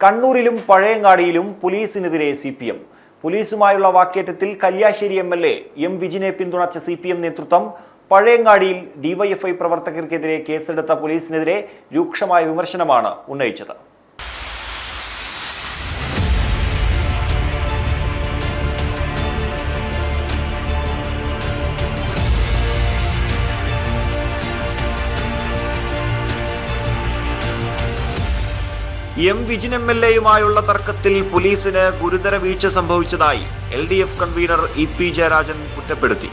കണ്ണൂരിലും പഴയങ്ങാടിയിലും പോലീസിനെതിരെ C P M. പോലീസുമായുള്ള വാക്കേറ്റത്തിൽ Kalliasseri M L A M വിജിനെ പിന്തുണച്ച സി പി എം നേതൃത്വം പഴയങ്ങാടിയിൽ ഡിവൈഎഫ്ഐ പ്രവർത്തകർക്കെതിരെ കേസെടുത്ത പോലീസിനെതിരെ രൂക്ഷമായ വിമർശനമാണ് ഉന്നയിച്ചത്. എം വിജിൻ എം എൽ എയുമായുള്ള തർക്കത്തിൽ പോലീസിന് ഗുരുതര വീഴ്ച സംഭവിച്ചതായി L D F convenor E P Jayarajan കുറ്റപ്പെടുത്തി.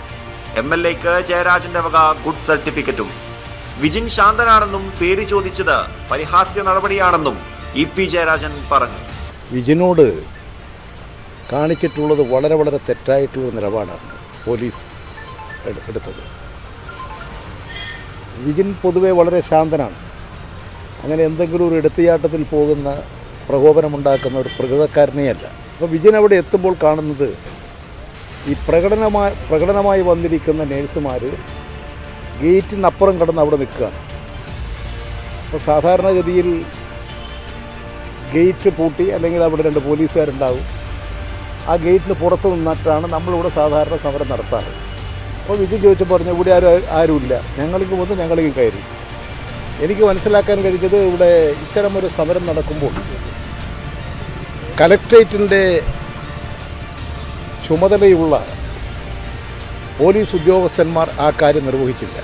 എം എൽ എക്ക് ജയരാജന്റെ വക ഗുഡ് സർട്ടിഫിക്കറ്റും. വിജിൻ ശാന്തനാണെന്നും പേര് ചോദിച്ചത് പരിഹാസ്യ നടപടിയാണെന്നും ഇ പി ജയരാജൻ പറഞ്ഞു. വിജിനോട് കാണിച്ചിട്ടുള്ളത് വളരെ വളരെ തെറ്റായിട്ടുള്ള നിലപാടാണ് പോലീസ് എടു- എടുത്തത്. വിജിൻ പൊതുവെ വളരെ ശാന്തനാണ്. അങ്ങനെ എന്തെങ്കിലും ഒരു എടുത്തിയാട്ടത്തിൽ പോകുന്ന പ്രകോപനമുണ്ടാക്കുന്ന ഒരു പ്രകൃതക്കാരനെയല്ല. അപ്പോൾ വിജയൻ അവിടെ എത്തുമ്പോൾ കാണുന്നത് ഈ പ്രകടനമായി പ്രകടനമായി വന്നിരിക്കുന്ന നേഴ്സുമാർ ഗേറ്റിനപ്പുറം കടന്ന് അവിടെ നിൽക്കുകയാണ്. അപ്പോൾ സാധാരണഗതിയിൽ ഗേറ്റ് പൂട്ടി അല്ലെങ്കിൽ അവിടെ രണ്ട് പോലീസുകാരുണ്ടാവും. ആ ഗേറ്റിന് പുറത്ത് നിന്നിട്ടാണ് നമ്മളിവിടെ സാധാരണ സമരം നടത്താറ്. അപ്പോൾ വിജയ് ചോദിച്ചപ്പോൾ പറഞ്ഞു ഇവിടെ ആരും ആരുമില്ല. ഞങ്ങൾക്ക് വന്ന് ഞങ്ങൾക്ക് കയറി. എനിക്ക് മനസ്സിലാക്കാൻ കഴിഞ്ഞത് ഇവിടെ ഇത്തരമൊരു സമരം നടക്കുമ്പോൾ കലക്ട്രേറ്റിന്റെ ചുമതലയുള്ള പോലീസ് ഉദ്യോഗസ്ഥന്മാർ ആ കാര്യം നിർവഹിച്ചില്ല.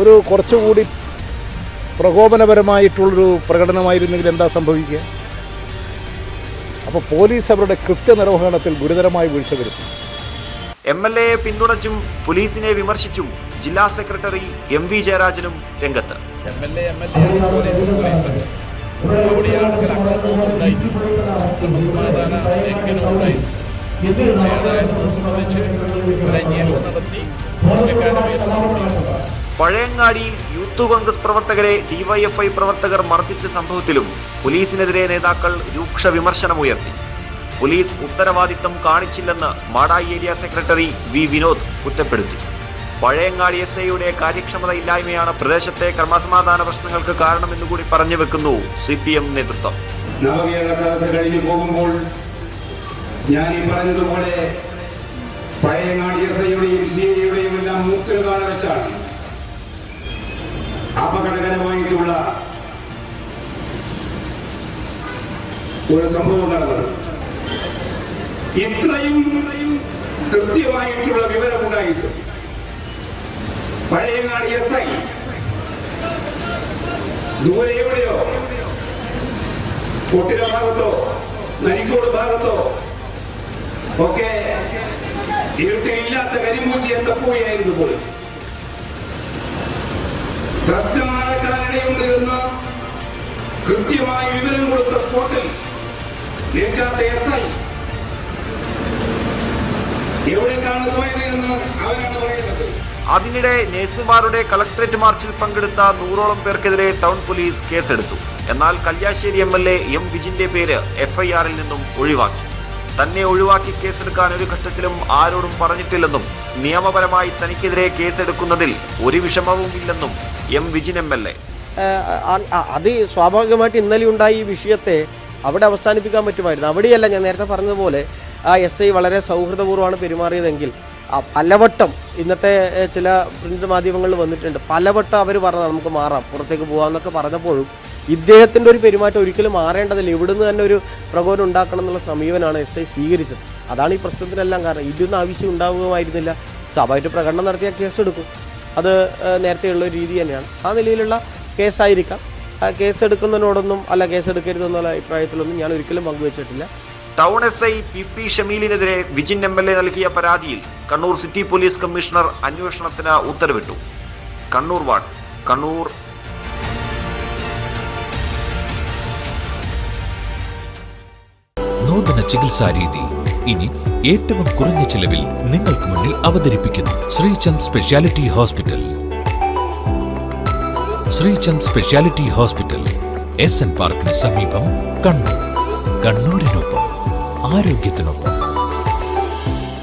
ഒരു കുറച്ചുകൂടി പ്രകോപനപരമായിട്ടുള്ളൊരു പ്രകടനമായിരുന്നെങ്കിൽ എന്താ സംഭവിക്കുക? അപ്പോൾ പോലീസ് അവരുടെ കൃത്യനിർവഹണത്തിൽ ഗുരുതരമായി വീഴ്ച വരുത്തി. എം എൽ എയെ പിന്തുണച്ചും പോലീസിനെ വിമർശിച്ചും ജില്ലാ സെക്രട്ടറി എം വി ജയരാജനും രംഗത്ത്. പഴയങ്ങാടിയിൽ യൂത്ത് കോൺഗ്രസ് പ്രവർത്തകരെ ഡിവൈഎഫ്ഐ പ്രവർത്തകർ മർദ്ദിച്ച സംഭവത്തിലും പോലീസിനെതിരെ നേതാക്കൾ രൂക്ഷ വിമർശനമുയർത്തി പോലീസ് ഉത്തരവാദിത്തം കാണിച്ചില്ലെന്ന് Madayi area secretary V Vinod കുറ്റപ്പെടുത്തി. പഴയങ്ങാടി എസ് ഐയുടെ കാര്യക്ഷമതയില്ലായ്മയാണ് പ്രദേശത്തെ ക്രമസമാധാന പ്രശ്നങ്ങൾക്ക് കാരണമെന്ന് കൂടി പറഞ്ഞു വെക്കുന്നു സി പി എം നേതൃത്വം. കഴിഞ്ഞു പോകുമ്പോൾ ഞാൻ ഈ പറഞ്ഞതുപോലെ പഴയങ്ങാടി എസ് ഐയുടെയും സി ഐയുടെയും എല്ലാം മൂക്കിൽ കാണ വെച്ചാണ് അപകടകരമായിട്ടുള്ള ഒരു സംഭവം നടന്നത് ഇത്രയും കൃത്യമായിട്ടുള്ള വിവരമുണ്ടായിട്ടും പഴയങ്ങാടി എസ് ഐ. ദൂരെ എവിടെയോ? കൊട്ടില ഭാഗത്തോ? നരിക്കോട് ഭാഗത്തോ? ഒക്കെ ഇരുട്ടിലില്ലാത്ത കരിമൂച്ചിയെ തപ്പുകയായിരുന്നു പോലും. പ്രശ്നം നടക്കാനിടയുണ്ട് എന്ന് കൃത്യമായി വിവരം കൊടുത്ത സ്പോട്ടിൽ നിൽക്കാത്ത എസ് ഐ. എവിടേക്കാണ് പോയത് എന്ന് അവരാണ് പറയുന്നത്. അതിനിടെ നഴ്സുമാരുടെ കളക്ടറേറ്റ് മാർച്ചിൽ പങ്കെടുത്ത നൂറോളം പേർക്കെതിരെ ടൗൺ പോലീസ് കേസെടുത്തു. എന്നാൽ Kalliasseri M L A M വിജിന്റെ പേര് എഫ്ഐആറിൽ നിന്നും ഒഴിവാക്കി. തന്നെ ഒഴിവാക്കി കേസെടുക്കാൻ ഒരു ഘട്ടത്തിലും ആരോടും പറഞ്ഞിട്ടില്ലെന്നും നിയമപരമായി തനിക്കെതിരെ കേസെടുക്കുന്നതിൽ ഒരു വിഷമവും ഇല്ലെന്നും M Vijin M L A. അത് സ്വാഭാവികമായിട്ട് ഇന്നലെ ഉണ്ടായ ഈ വിഷയത്തെ അവിടെ അവസാനിപ്പിക്കാൻ പറ്റുമായിരുന്നു. അവിടെയല്ല ഞാൻ നേരത്തെ പറഞ്ഞതുപോലെ ആ എസ് ഐ വളരെ സൗഹൃദപൂർവമാണ് പെരുമാറിയതെങ്കിൽ പലവട്ടം ഇന്നത്തെ ചില പ്രിന്റ് മാധ്യമങ്ങളിൽ വന്നിട്ടുണ്ട്. പലവട്ടം അവർ പറഞ്ഞത് നമുക്ക് മാറാം പുറത്തേക്ക് പോകാമെന്നൊക്കെ പറഞ്ഞപ്പോഴും ഇദ്ദേഹത്തിന്റെ ഒരു പെരുമാറ്റം ഒരിക്കലും മാറേണ്ടതില്ല. ഇവിടുന്ന് തന്നെ ഒരു പ്രകോപനം ഉണ്ടാക്കണം എന്നുള്ള സമീപനമാണ് എസ് ഐ സ്വീകരിച്ചത്. അതാണ് ഈ പ്രശ്നത്തിനെല്ലാം കാരണം. ഇതൊന്നും ആവശ്യം ഉണ്ടാവുകയായിരുന്നില്ല സ്വാഭാവികമായിട്ട് പ്രകടനം നടത്തിയ കേസെടുക്കും അത് ഏഹ്, നേരത്തെയുള്ള ഒരു രീതി തന്നെയാണ്. ആ നിലയിലുള്ള കേസായിരിക്കാം. കേസ് എടുക്കുന്നതിനോടൊന്നും അല്ല കേസ് എടുക്കരുതെന്നുള്ള അഭിപ്രായത്തിലൊന്നും ഞാൻ ഒരിക്കലും പങ്കുവച്ചിട്ടില്ല. Town S I P P ഷമീലിനെതിരെ Vijin M L A നൽകിയ പരാതിയിൽ കണ്ണൂർ സിറ്റി പോലീസ് കമ്മീഷണർ അന്വേഷണത്തിന് ഉത്തരവിട്ടു. കണ്ണൂർ വാർഡ് കണ്ണൂർ. നൂതന ചികിത്സാ രീതി ഇനി ഏറ്റവും കുറഞ്ഞ ചിലവിൽ നിങ്ങൾക്ക് മുന്നിൽ അവതരിപ്പിക്കുന്നു Sreechand speciality hospital. Sreechand speciality hospital S N പാർക്കിന് സമീപം കണ്ണൂർ. കണ്ണൂരിനൊപ്പം ആരോഗ്യത്തിനൊപ്പം.